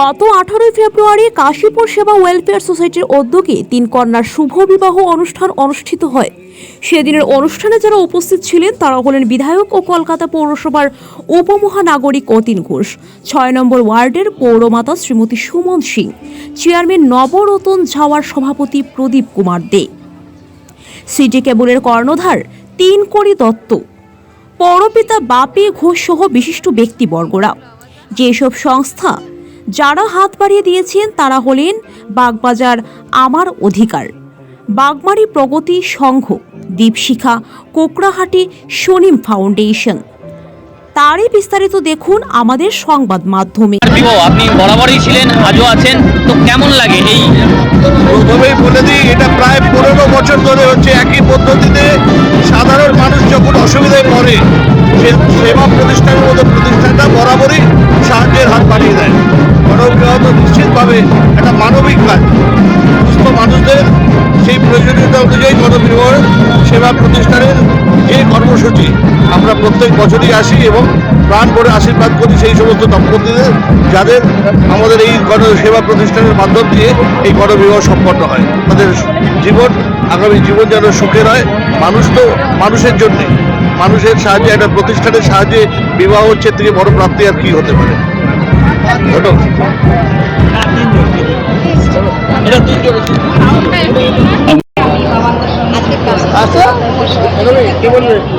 গত আঠারোই ফেব্রুয়ারি কাশীপুর সেবা ওয়েলফেয়ার সোসাইটির উদ্যোগে তিন কন্যার শুভ বিবাহ অনুষ্ঠান অনুষ্ঠিত হয়। সেদিনের অনুষ্ঠানে যারা উপস্থিত ছিলেন, তারা হলেন বিধায়ক ও কলকাতা পৌরসভার উপমহানাগরিক অতীন ঘোষ, ছয় নম্বর ওয়ার্ডের পৌরমাতা শ্রীমতী সুমন সিং, চেয়ারম্যান নবরতন ঝাওয়ার সভাপতি প্রদীপ কুমার দে। সিটি কেবলের কর্ণধার তিন কোটি দত্ত, পরপিতা বাপি ঘোষ সহ বিশিষ্ট ব্যক্তিবর্গরা। যেসব সংস্থা যারা হাত বাড়িয়ে দিয়েছেন তারা হলেন বাগবাজার আমার অধিকার। বাগমারি প্রগতি সংঘ দীপশিখা কোকড়াহাটি সনিম ফাউন্ডেশন। তারই বিস্তারিত দেখুন আমাদের সংবাদ মাধ্যমে। আপনি বরাবরই ছিলেন আজও আছেন তো কেমন লাগে এই? প্রথমেই বলে দিই এটা প্রায় পনেরো বছর ধরে হচ্ছে একই পদ্ধতিতে সাধারণ মানুষ যখন অসুবিধায় পড়ে সে সেবা প্রতিষ্ঠানের মতো প্রতিষ্ঠানটা বরাবরই সাহায্যের হাত বাড়িয়ে দেয়। গণবিবাহ তো নিশ্চিতভাবে একটা মানবিক কাজ। সুস্থ মানুষদের সেই প্রয়োজনীয়তা অনুযায়ী গণবিবাহ সেবা প্রতিষ্ঠানের যে কর্মসূচি, আমরা প্রত্যেক বছরই আসি এবং প্রাণ করে আশীর্বাদ করি সেই সমস্ত দম্পতিদের, যাদের আমাদের এই গণ সেবা প্রতিষ্ঠানের মাধ্যম দিয়ে এই গণবিবাহ সম্পন্ন হয়। তাদের জীবন, আগামী জীবন যেন সুখের হয় মানুষ তো মানুষের জন্যে। মানুষের সাহায্যে, একটা প্রতিষ্ঠানের সাহায্যে বিবাহ হচ্ছে থেকে বড় প্রাপ্তি আর কি হতে পারে?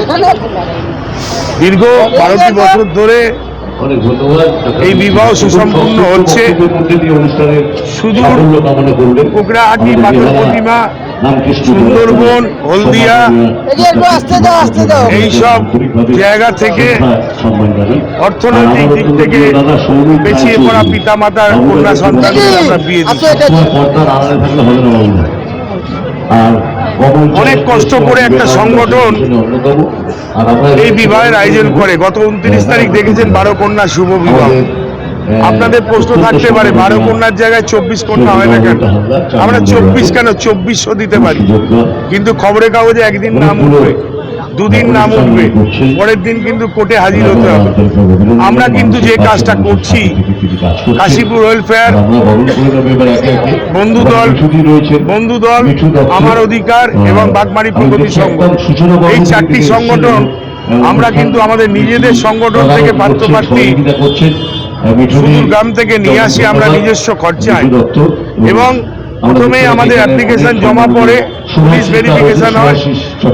ধন্যবাদ দীর্ঘ বারোটি বছর ধরে এই বিবাহ সুসম্পন্ন হচ্ছে। সুদূর সাফল্য কামনা করবেন। কোকড়াহাটি পাথর প্রতিমা সুন্দরবন হলদিয়া এই সব জায়গা থেকে অর্থনৈতিক দিক থেকে পেছিয়ে পড়া পিতা মাতার কন্যা আমরা বিয়ে অনেক কষ্ট করে একটা সংগঠন এই বিবাহের আয়োজন করে। গত উনত্রিশ তারিখ দেখেছেন বারো কন্যা শুভ বিবাহ। আপনাদের প্রশ্ন থাকতে পারে বারো কন্যার জায়গায় চব্বিশ কন্যা হয় না কেন? আমরা চব্বিশ কেন চব্বিশশো দিতে পারি? কিন্তু খবরের কাগজে একদিন নাম উঠবে দুদিন নাম উঠবে পরের দিন কিন্তু কোর্টে হাজির হতে হবে। আমরা কিন্তু যে কাজটা করছি কাশীপুর ওয়েলফেয়ার বন্ধু দল বন্ধু দল আমার অধিকার এবং বাগমারি প্রগতি সংঘ এই চারটি সংগঠন আমরা কিন্তু আমাদের নিজেদের সংগঠন থেকে পাত্রপাত্রী সুদূর গ্রাম থেকে নিয়ে আসি আমরা নিজস্ব খরচায়। এবং প্রথমেই আমাদের অ্যাপ্লিকেশন জমা পড়ে পুলিশ ভেরিফিকেশন হয়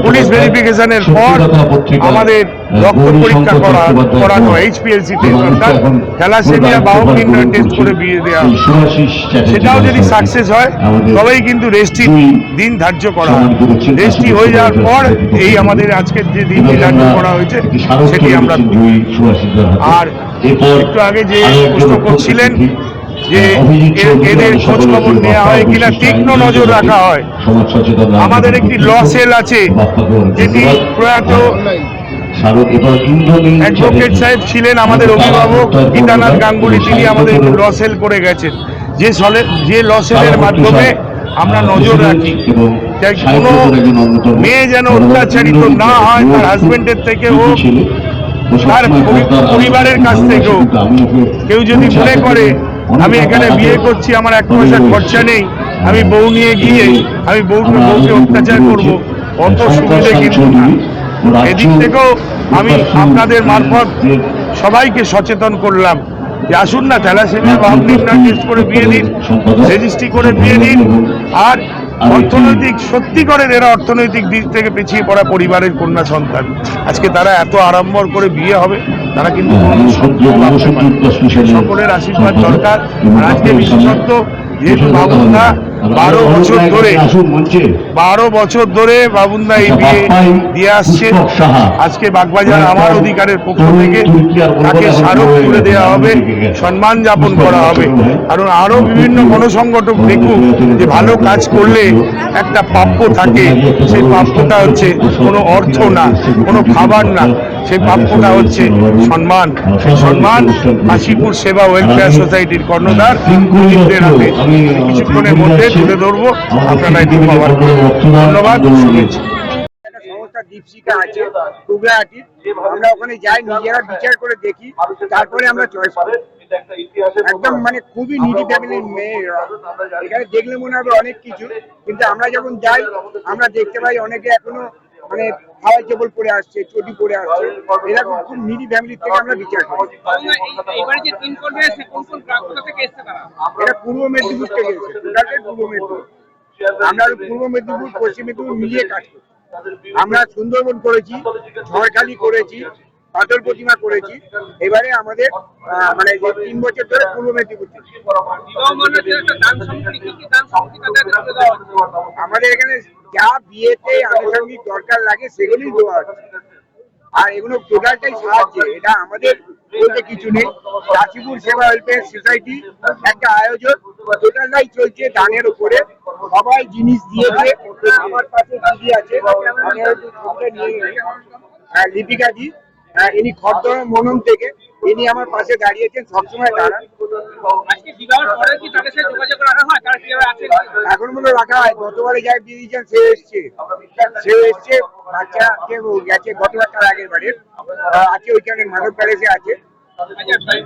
পুলিশ ভেরিফিকেশনের পর আমাদের রক্ত পরীক্ষা করা করানো হয় এইচপিএলসি টেস্ট অর্থাৎ থ্যালাসেমিয়া বাহক নির্ণয় টেস্ট করে বিয়ে দেওয়া সেটাও যদি সাকসেস হয় তবেই কিন্তু রেজিস্ট্রি দিন ধার্য করা হয় রেজিস্ট্রি হয়ে যাওয়ার পর এই আমাদের আজকের যে দিনটি ধার্য করা হয়েছে সেটি আমরা আর একটু আগে যে প্রশ্ন করছিলেন যে এদের খোঁজ খবর নেওয়া হয় কিনা তীক্ষ্ণ নজর রাখা হয়। আমাদের একটি ল সেল আছে যেটি প্রয়াত অ্যাডভোকেট সাহেব ছিলেন আমাদের অভিভাবক গীতানাথ গাঙ্গুলি তিনি আমাদের ল সেল করে গেছেন। যে সলে যে ল সেলের মাধ্যমে আমরা নজর রাখি। যাই কোনো মেয়ে যেন অত্যাচারিত না হয় তার হাজবেন্ডের থেকে হোক তার পরিবারের কাছ থেকেও। কেউ যদি মনে করে আমি এখানে বিয়ে করছি আমার এক পয়সা খরচা নেই। আমি বউ নিয়ে গিয়ে আমি বউকে বউকে অত্যাচার করব অত সুবিধে কিন্তু না। এদিক থেকেও আমি আপনাদের মারফত সবাইকে সচেতন করলাম। যে আসুন না থ্যালাসেমিয়া বা টেস্ট করে বিয়ে দিন রেজিস্ট্রি করে বিয়ে দিন আর অর্থনৈতিক সত্যি করে এরা অর্থনৈতিক দিক থেকে পিছিয়ে পড়া পরিবারের কন্যা সন্তান। আজকে তারা এত আড়ম্বর করে বিয়ে হবে। তারা কিন্তু না। সকলের আশীর্বাদ দরকার। আর আজকে বিশেষত্ব যেহেতু বাবুদা বারো বছর ধরে বারো বছর ধরে বাবুন্দা এই বিয়ে দিয়ে আসছে আজকে বাগবাজার আমার অধিকারের পক্ষ থেকে তাকে স্মারক তুলে দেওয়া হবে সম্মান যাপন করা হবে। কারণ আরও বিভিন্ন গণসংগঠন দেখুক যে ভালো কাজ করলে একটা প্রাপ্য থাকে। সেই প্রাপ্যটা হচ্ছে কোনো অর্থ না কোনো খাবার না। সেই প্রাপ্যটা হচ্ছে সম্মান। সেই সম্মান কাশীপুর সেবা ওয়েলফেয়ার সোসাইটির কর্ণধার। হাতে কিছুক্ষণের মধ্যে তুলে ধরবো। আপনারা এটি পাওয়ার ধন্যবাদ আমরা ওখানে যাই, নিজেরা বিচার করে দেখি। তারপরে আমরা চয়েস করি। একদম মানে খুবই ফ্যামিলির এখানে দেখলে মনে হবে অনেক কিছু। কিন্তু আমরা যখন যাই, আমরা দেখতে পাই অনেকে এখনও মানে হাওয়াই চেবল পরে আসছে চটি পরে আসছে এরকম খুব নিডি ফ্যামিলির থেকে আমরা বিচার করি। এটা পূর্ব মেদিনীপুর থেকে এসেছে টোটালটাই পূর্ব মেদিনীপুর। আমরা পূর্ব মেদিনীপুর পশ্চিম মেদিনীপুর মিলিয়ে কাজ করি। আমরা সুন্দরবন করেছি ঝড়খালি করেছি পাথর প্রতিমা করেছি। এবারে আমাদের আহ, মানে যে তিন বছর ধরে পূর্ব মেদিনীপুর আমাদের এখানে যা বিয়েতে আনুষঙ্গিক দরকার লাগে সেগুলোই দেওয়া হচ্ছে। আর এগুলো টোটালটাই সাহায্য এটা আমাদের বলতে কিছু নেই। কাশীপুর সেবা ওয়েলফেয়ার সোসাইটি একটা আয়োজন টোটালটাই চলছে দানের উপরে। সবাই জিনিস দিয়েছে আমার পাশে দিদি আছে নিয়ে হ্যাঁ লিপিকাজি হ্যাঁ, ইনি খদ্দর মনন থেকে। ইনি আমার পাশে দাঁড়িয়েছেন সবসময় দাঁড়ান। এখন মনে রাখা হয়। গতবারে যাই দিয়েছেন সে এসছে। সে এসছে বাচ্চা গেছে গতবার তার আগের আছে ওইখানে প্যালেসে আছে। আচ্ছা থাকছে?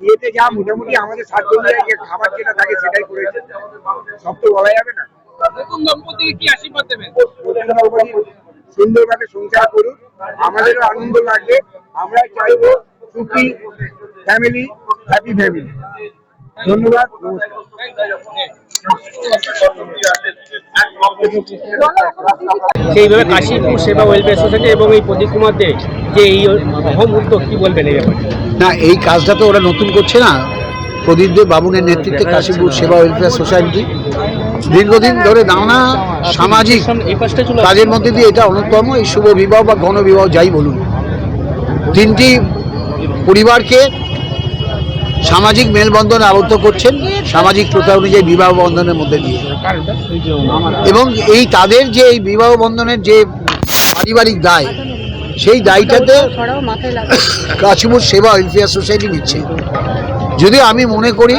বিয়েতে যা মোটামুটি আমাদের সাধ্য অনুযায়ী যে খাবার যেটা থাকে সেটাই করেছে। সব তো বলা যাবে না। নতুন দম্পতিকে কি আশীর্বাদ দেবেন? নতুন দম্পতি সুন্দরভাবে সংসার করুন। আমাদেরও আনন্দ লাগবে। আমরা চাইব সুখী ফ্যামিলি হ্যাপি ফ্যামিলি ধন্যবাদ সেইভাবে কাশীপুর সেবা ওয়েলফেয়ার সোসাইটি এবং এই প্রদীপ কুমার দে যে এই অহম উদ্যোগ কি বলবেন এই ব্যাপারে? না এই কাজটা তো ওরা নতুন করছে না। প্রদীপ দেব বাবুনের নেতৃত্বে কাশীপুর সেবা ওয়েলফেয়ার সোসাইটি দীর্ঘদিন ধরে নানা সামাজিক কাজের মধ্যে দিয়ে এটা অন্যতম। এই শুভ বিবাহ বা গণবিবাহ যাই বলুন। তিনটি পরিবারকে সামাজিক মেলবন্ধনে আবদ্ধ করছেন, সামাজিক প্রথা অনুযায়ী বিবাহ বন্ধনের মধ্যে দিয়ে। এবং এই তাদের যে এই বিবাহ বন্ধনের যে পারিবারিক দায়, সেই দায়টাতে কাশীপুর সেবা ওয়েলফেয়ার সোসাইটি নিচ্ছে। যদি আমি মনে করি,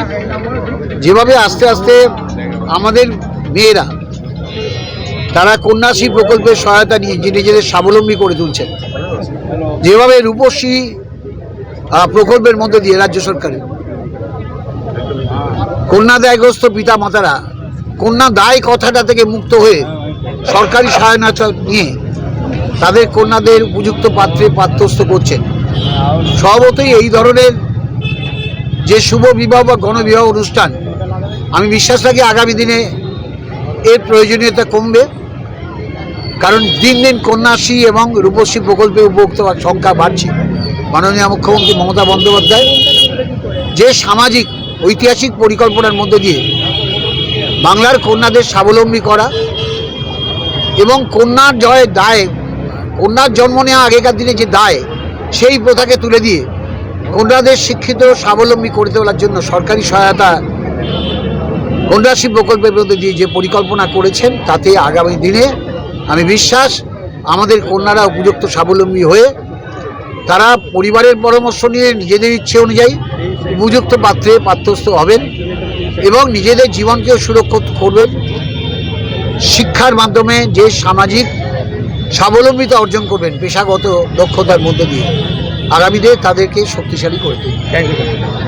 যেভাবে আস্তে আস্তে আমাদের মেয়েরা, তারা কন্যাশ্রী প্রকল্পের সহায়তা নিয়ে নিজেদের স্বাবলম্বী করে তুলছেন। যেভাবে রূপশ্রী প্রকল্পের মধ্যে দিয়ে রাজ্য সরকারের। কন্যা দায়গ্রস্ত পিতা মাতারা কন্যা দায় কথাটা থেকে মুক্ত হয়ে সরকারি সহায়তা নিয়ে তাদের কন্যাদের উপযুক্ত পাত্রে পাত্রস্থ করছেন। স্বভাবতই এই ধরনের যে শুভ বিবাহ বা গণবিবাহ অনুষ্ঠান আমি বিশ্বাস রাখি আগামী দিনে এর প্রয়োজনীয়তা কমবে। কারণ দিন দিন কন্যাশ্রী এবং রূপশ্রী প্রকল্পে উপভোক্ত সংখ্যা বাড়ছে। মাননীয় মুখ্যমন্ত্রী মমতা বন্দ্যোপাধ্যায়, যে সামাজিক, ঐতিহাসিক পরিকল্পনার মধ্যে দিয়ে বাংলার কন্যাদের স্বাবলম্বী করা এবং কন্যার জয় দায়, কন্যার জন্ম নেওয়া আগেকার দিনে যে দায়, সেই প্রথাকে তুলে দিয়ে কন্যাদের শিক্ষিত, স্বাবলম্বী করে তোলার জন্য সরকারি সহায়তা কন্যাশ্রী প্রকল্পের মধ্যে দিয়ে যে পরিকল্পনা করেছেন, তাতে আগামী দিনে আমি বিশ্বাস, আমাদের কন্যারা উপযুক্ত স্বাবলম্বী হয়ে তারা পরিবারের পরামর্শ নিয়ে নিজেদের ইচ্ছে অনুযায়ী উপযুক্ত পাত্রে পাত্রস্থ হবেন এবং নিজেদের জীবনকেও সুরক্ষিত করবেন। শিক্ষার মাধ্যমে যে সামাজিক স্বাবলম্বিতা অর্জন করবেন, পেশাগত দক্ষতার মধ্যে দিয়ে আগামীতে তাদেরকে শক্তিশালী করে তুলবে থ্যাংক ইউ